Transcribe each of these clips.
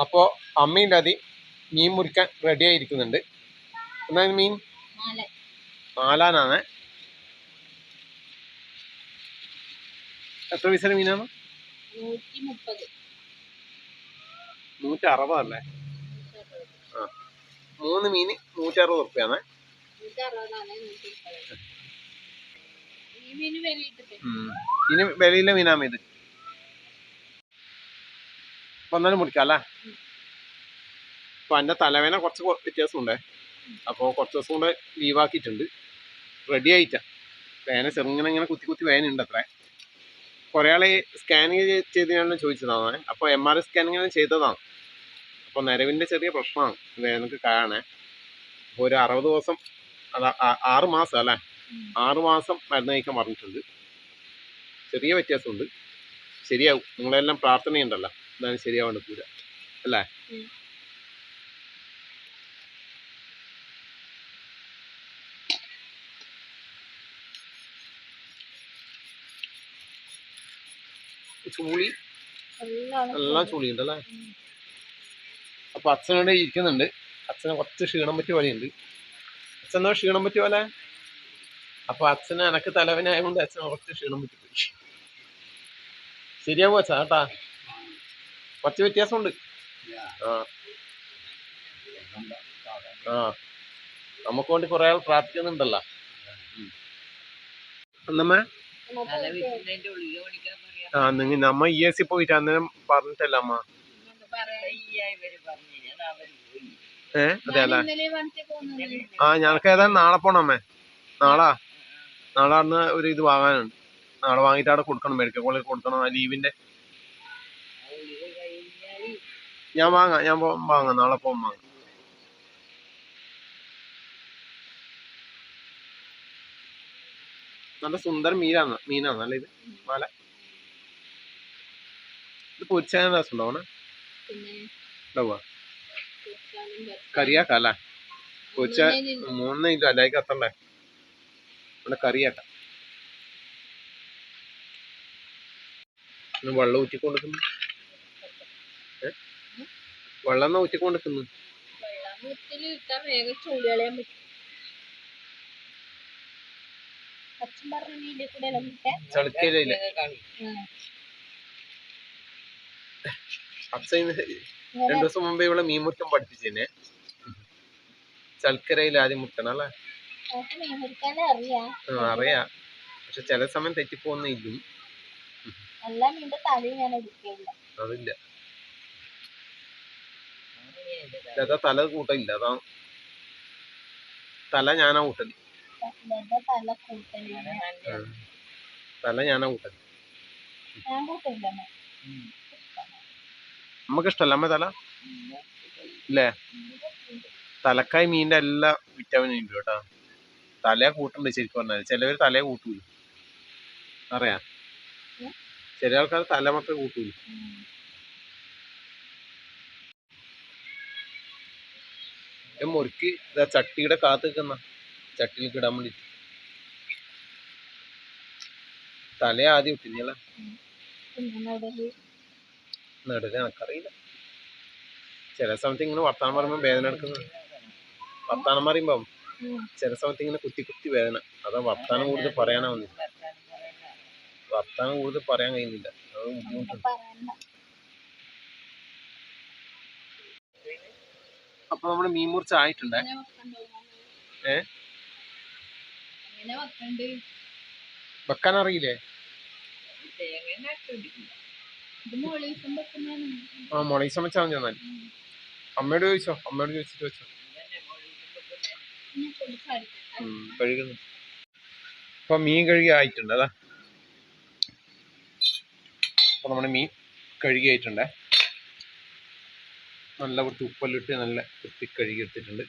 അപ്പോൾ അമ്മീന്റെ അതി മീൻ മുറിക്കാൻ റെഡി ആയിരിക്കുന്നുണ്ട്. എന്നാ മീൻ? നാല്. നാലാനാണ് എത്ര പൈസയുടെ മീനാണ്? നൂറ്റി അറുപതല്ലേ ആ. മൂന്ന് മീന് നൂറ്റി അറുപത് മീന് ഇനി വിലയില്ല മീനാമ ഇത്. എന്നാലും മുറിക്കാം അല്ലേ അപ്പൊ എന്റെ തലവേന കുറച്ച് വ്യത്യാസമുണ്ടേ. അപ്പോൾ കുറച്ച് ദിവസം കൊണ്ട് ലീവാക്കിയിട്ടുണ്ട് റെഡി ആയിട്ടാ. വേന ചെറുങ്ങനെ ഇങ്ങനെ കുത്തി കുത്തി വേനുണ്ട് അത്രേ കുറേ ആളെ സ്കാനിങ് ചെയ്തതിനാണ് ചോദിച്ചതാണ്. അപ്പോൾ എം ആർ ഐ സ്കാനിങ് ചെയ്തതാണ്. അപ്പോൾ നിലവിന്റെ ചെറിയ പ്രശ്നമാണ് വേനക്ക് കാണേ അപ്പോൾ ഒരു അറുപത് ദിവസം അതാ ആറ് മാസം അല്ലേ. ആറ് മാസം മരുന്ന് കഴിക്കാൻ പറഞ്ഞിട്ടുണ്ട്. ചെറിയ വ്യത്യാസമുണ്ട്. ശരിയാവും. നിങ്ങളെല്ലാം പ്രാർത്ഥനയുണ്ടല്ലോ. എന്താണ് ശരിയാവേണ്ട പൂര. അല്ലേ. ചൂളി. എല്ലാം ചൂളി ചൂളിയുണ്ട് അല്ലേ ഉം. അപ്പൊ അച്ഛനോട് ഇരിക്കുന്നുണ്ട്. അച്ഛന് കുറച്ച് ക്ഷീണം പറ്റിയ പോലെയുണ്ട്. അച്ഛനോ ക്ഷീണം പറ്റിയ പോലെ? അപ്പൊ അച്ഛന് എനക്ക് തലവനായതുകൊണ്ട് അച്ഛന് കുറച്ച് ക്ഷീണം പറ്റിപ്പോയി ശരിയാവോ അച്ഛാ കേട്ടാ? കുറച്ച് വ്യത്യാസമുണ്ട്. ആ. നമുക്ക് വേണ്ടി കുറെ ആൾ പ്രാർത്ഥിക്കുന്നുണ്ടല്ലോ. ആ നിങ്ങൾ നമ്മ ഇ എസ് സി പോയിട്ട് അന്നേരം പറഞ്ഞിട്ടല്ല അമ്മ? ഏ? അതെ അല്ലേ ആ ഞങ്ങൾക്ക് ഏതായാലും നാളെ പോണം അമ്മേ. നാളാ? നാളെ അന്ന് ഒരു ഇത് വാങ്ങാനുണ്ട്. നാളെ വാങ്ങിയിട്ട് അവിടെ കൊടുക്കണം. മെഡിക്കൽ കോളേജിൽ കൊടുക്കണം. ആ ലീവിന്റെ ഞാൻ വാങ്ങാം ഞാൻ വാങ്ങാം നാളെ പോകും വാങ്ങാം. നല്ല സുന്ദര മീനാണ് മീനാണ് അല്ലേ ഇത്? മാല? ഇത് പൊരിച്ചാൽ രസം ഉണ്ടാവണേ ഉണ്ടാവുക കറിയാക്കാം അല്ലേ? പൊരിച്ച മൂന്ന് ഇല്ല അല്ലായി കത്തണ്ടേ ഇവിടെ കറിയാക്കാം വെള്ളം ഊറ്റിക്കൊണ്ടിരിക്കുന്നു വെള്ളം എന്നാ ഊറ്റിക്കൊണ്ടിരിക്കുന്നു വെള്ളം മുത്തിൽ ഇട്ടാ വേഗം ചൂട് കളയാൻ പറ്റും അച്ഛൻ പറഞ്ഞ മീന്റെ കൂടെ അച്ഛൻ ഇന്ന് രണ്ടു ദിവസം മുമ്പേ ഇവിടെ മീൻ മുറ്റം പഠിപ്പിച്ചേനെ. ചൽക്കരയിൽ ആദ്യം മുട്ടണം അല്ലേ? അറിയാം. പക്ഷെ ചില സമയം തെറ്റിപ്പോന്നില്ല അതില്ല. അതാ തല കൂട്ടില്ല അതാ തല ഞാനാ കൂട്ടൽ. ഇതെന്റെ തല തല ഞാനാ കൂട്ടൽ. കൂട്ടില്ല നമുക്ക് ഇഷ്ടല്ല അമ്മ തല? ഇല്ലേ. തലക്കായി മീനിന്റെ എല്ലാ വിറ്റാമിനും ഉണ്ട് കേട്ടോ. തലയെ കൂട്ടുണ്ട് ശരിക്കും പറഞ്ഞാൽ ചിലവർ തലയെ കൂട്ടൂല. അറിയാ. ചില ആൾക്കാർ തല മാത്രമേ കൂട്ടൂല മുറുക്കി ഇതാ ചട്ടിയുടെ കാത്ത് നിൽക്കുന്ന. ചട്ടിയിലേക്ക് ഇടാൻ വേണ്ടി. തല ആദ്യം ഇട്ടില്ല പിന്നെ എനക്കറിയില്ല. ചില സമയത്ത് ഇങ്ങനെ വർത്താനം പറയുമ്പോൾ വേദന എടുക്കുന്നത് വർത്താനം പറയുമ്പോ ചില സമയത്ത് ഇങ്ങനെ കുത്തി കുത്തി വേദന. അതാ വർത്താനം കൂടുതൽ പറയാനാവുന്നില്ല. വർത്താനം കൂടുതൽ പറയാൻ കഴിയുന്നില്ല. അത് ബുദ്ധിമുട്ടുണ്ട് അപ്പൊ നമ്മുടെ മീൻ മുറിച്ച് ആയിട്ടുണ്ടേ ഏ? വെക്കാൻ അറിയില്ലേ മോളീസും ആ മുളക് സമച്ചാൽ ഞാൻ അമ്മയോട് ചോദിച്ചോ? അമ്മയോട് ചോദിച്ചിട്ട് വെച്ചോ. കഴുകുന്നു. അപ്പൊ മീൻ കഴുകി ആയിട്ടുണ്ട് അതാ. അപ്പൊ നമ്മുടെ മീൻ കഴുകി ആയിട്ടുണ്ട് നല്ല കുറച്ച് ഉപ്പെല്ലിട്ട് നല്ല വൃത്തി കഴുകി എടുത്തിട്ടുണ്ട്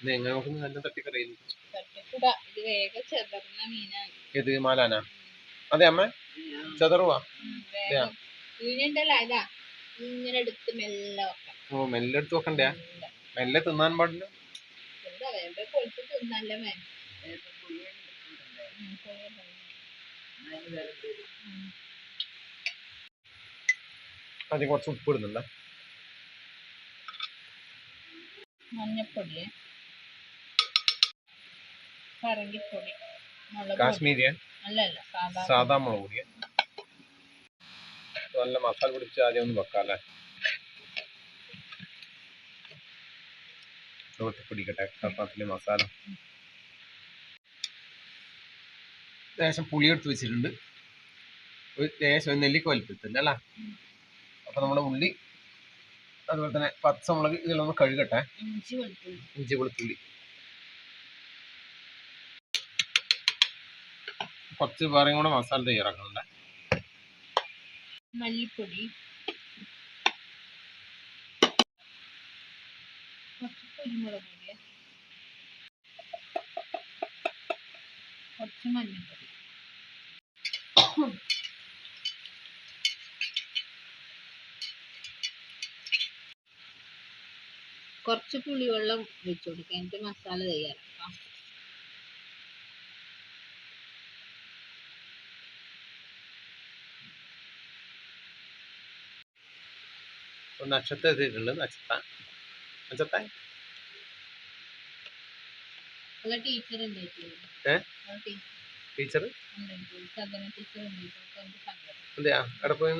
ഇത് എങ്ങനെ നോക്കുന്നത് നല്ല തട്ടിക്കൂട. ഇത് മാലാന? അതെ അമ്മ. ചതറുവാ. ഓ മെല്ലെ എടുത്ത് വെക്കണ്ടേ? മെല്ലെ തിന്നാൻ പാടില്ല? അതിന് കുറച്ച് ഉപ്പ് ഇടുന്നുണ്ട്. മഞ്ഞപ്പൊടി പറങ്കിപ്പൊടി കാശ്മീരിയൻ അല്ലല്ല സാധാ സാധാ മുളക് പൊടി നല്ല മസാല പിടിച്ച് ആദ്യം ഒന്ന് വെക്കാം അല്ലേ തോട്ടി പിടിക്കട്ടെ കപ്പാത്തിലെ മസാല. ലേശം പുളി എടുത്ത് വെച്ചിട്ടുണ്ട്. ഒരു ലേശം നെല്ലിക്ക വലിപ്പത്തില്ല അല്ലേ? അപ്പൊ നമ്മുടെ ഉള്ളി അതുപോലെ തന്നെ പച്ചമുളക് ഇതിലൊന്ന് കഴുകട്ടെ. ഇഞ്ചി വെളുത്തുള്ളി. കുറച്ച് വേറെയും കൂടെ മസാല തയ്യാറാക്കുന്നുണ്ട് മല്ലിപ്പൊടി. കുറച്ച് കുരുമുളക്. പൊടി കുറച്ച് മഞ്ഞൾപ്പൊടി. കുറച്ച് പുളിവെള്ളം ഒഴിച്ചു കൊടുക്കുക എന്നിട്ട് മസാല തയ്യാറാക്കാം. നക്ഷത്ര എത്തിയിട്ടുണ്ട് നക്ഷത്ര നക്ഷത്ര? ടീച്ചർ എന്തെയാ അവിടെ പോയി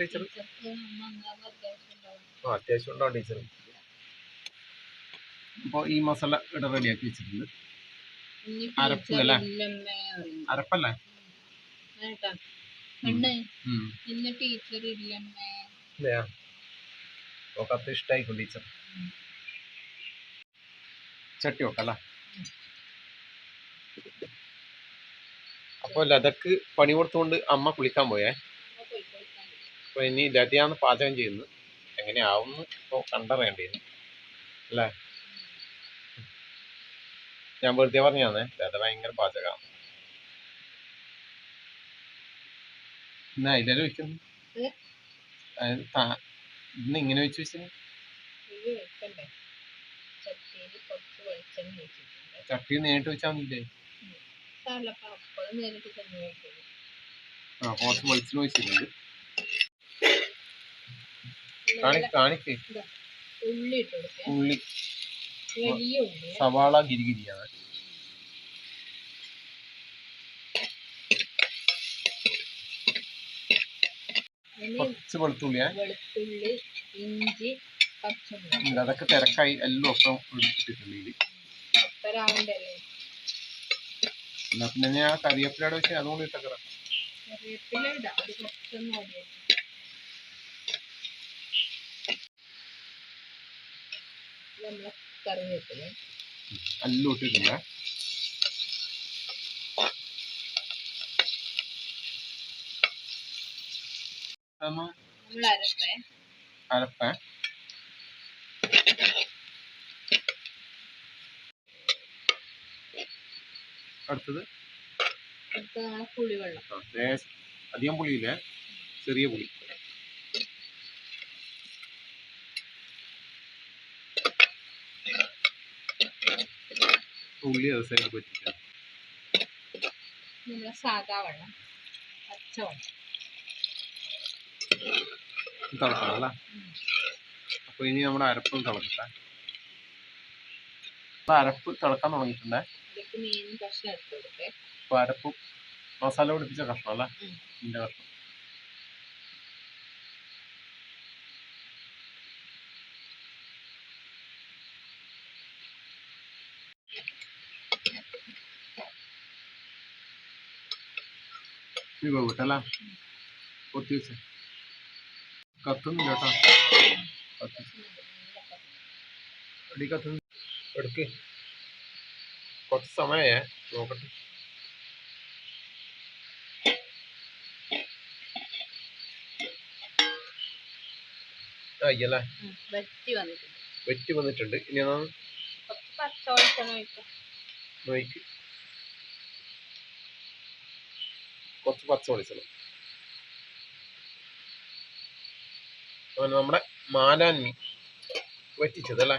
ടീച്ചർ അത്യാവശ്യം ഉണ്ടോ ടീച്ചർ അപ്പോൾ ഈ മസാല ഇവിടെ റെഡിയാക്കി വെച്ചിട്ടുണ്ട്. അരപ്പല്ലേ അരപ്പ് അല്ലേ? അരപ്പല്ലേ? ടീച്ചർ ചട്ടി വെക്കല്ല? അപ്പോൾ ലതക്ക് പണി കൊടുത്തുകൊണ്ട് അമ്മ കുളിക്കാൻ പോയേ. അപ്പൊ അപ്പോൾ ഇനി ലതയാണ് പാചകം ചെയ്യുന്നത് എങ്ങനെയാവുമെന്ന് ഇപ്പോൾ കണ്ടറിയേണ്ടിയിരുന്നു. അല്ലേ? ഞാൻ വെറുതെ പറഞ്ഞാന്നേ. ചേട്ടൻ ഭയങ്കര പാചകമാണ്. എന്നാ അതിലല്ലേ വെക്കുന്നു ഇന്ന് ഇങ്ങനെ വെച്ച് ചട്ടി നേരിട്ട് വെച്ചാൽ മതിയില്ലേ? ആ കുറച്ച് വെളിച്ചെണ്ണ വെച്ചിട്ടുണ്ട് കാണിക്ക് കാണിക്ക്. ഉള്ളി. സവാള ഗിരിഗിരിയാണ്. കുറച്ച് വെളുത്തുള്ളിയാ വെളുത്തുള്ളി ഇഞ്ചി പച്ചമുളക്. അതൊക്കെ തിരക്കായി എല്ലാം ഒപ്പം എടുത്തിട്ടുണ്ട് ഇതിൽ എന്നാ പിന്നെ ഞാൻ കറിവേപ്പിലയുടെ വെച്ച് ഇട്ടക്കറ അത് കുറച്ചൊന്നും ഓടിയ നമ്മളെ കറിവേപ്പില. എല്ലാം നമ്മൾ അരപ്പേ. അടുത്തത്? അധികം പുളിയില്ലേ. ചെറിയ പുളി. ഉള്ളി അത് സൈഡ് പറ്റിക്കാം നമ്മളെ വെള്ളം തിളക്കണം അല്ല? ഇനി നമ്മുടെ അരപ്പും തിളക്കട്ടെ. അരപ്പ് തിളക്കാൻ തുടങ്ങിയിട്ടുണ്ടേ. ഇതിലേക്ക് മീൻ കഷ്ണം ഇട്ട് കൊടുക്കേ. അപ്പൊ അരപ്പ് മസാല പിടിപ്പിച്ച കഷ്ണം അല്ലേ. ഇതിന്റെ കഷ്ണം ഇത് വേവിട്ടല്ല കൊത്തി വെച്ച കത്തുന്നില്ല കേട്ടോ കത്തി അടി കത്തുന്നു എടുക്ക് കുറച്ച് സമയേ നോക്കട്ടെ അയ്യല്ലേ വറ്റി വന്നിട്ടുണ്ട് ഇനി എന്നാ കുറച്ച് കുറച്ച് പച്ച വെളിച്ചെണ്ണ നമ്മുടെ മാലാൻ വറ്റിച്ചത് അല്ലേ.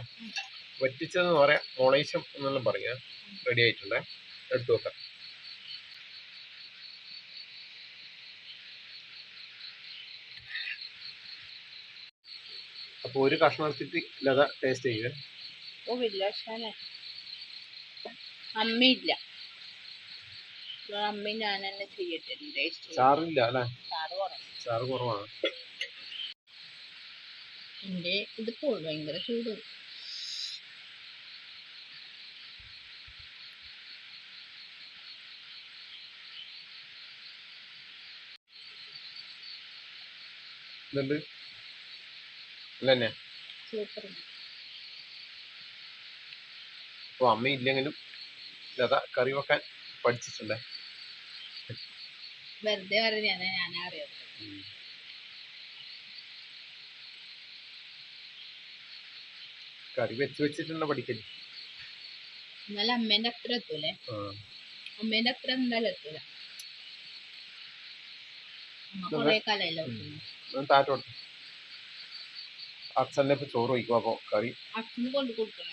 വറ്റിച്ചതെന്ന് പറയാം മൊളേശം എന്നെല്ലാം പറയാ. റെഡി ആയിട്ടുണ്ടേ. എടുത്തു വെക്കാം അപ്പോൾ ഒരു കഷ്ണം എടുത്തിട്ട് ടേസ്റ്റ് ചെയ്യുക ഓ ഭക്ഷണല്ലേ അമ്മയില്ല. അമ്മ ഞാൻ തന്നെ ചെയ്യട്ടെ ടേസ്റ്റ് ചാറില്ല അല്ലേ? ചാറ് കുറവ് ചാറ് കുറവാണ്. ഇത് പോയി ഭയങ്കര ചൂട്. ഇതുണ്ട് അല്ലേ സൂപ്പർ അപ്പോൾ അമ്മ ഇല്ലെങ്കിലും ലത കറി വെക്കാൻ പഠിച്ചിട്ടുണ്ടേ? വെറുതെ പറഞ്ഞാണ് ഞാനാ അറിയാം കറി വെച്ച് വെച്ചിട്ടുണ്ടോ പഠിക്കൽ എന്നാലും അമ്മേന്റെ അത്ര എത്തൂലേ. അമ്മേന്റെ അത്ര എന്തായാലും എത്തൂല. അച്ഛനെ ചോറ് വയ്ക്കും അപ്പൊ കറി അച്ഛന് കൊണ്ട് കൊടുക്കണ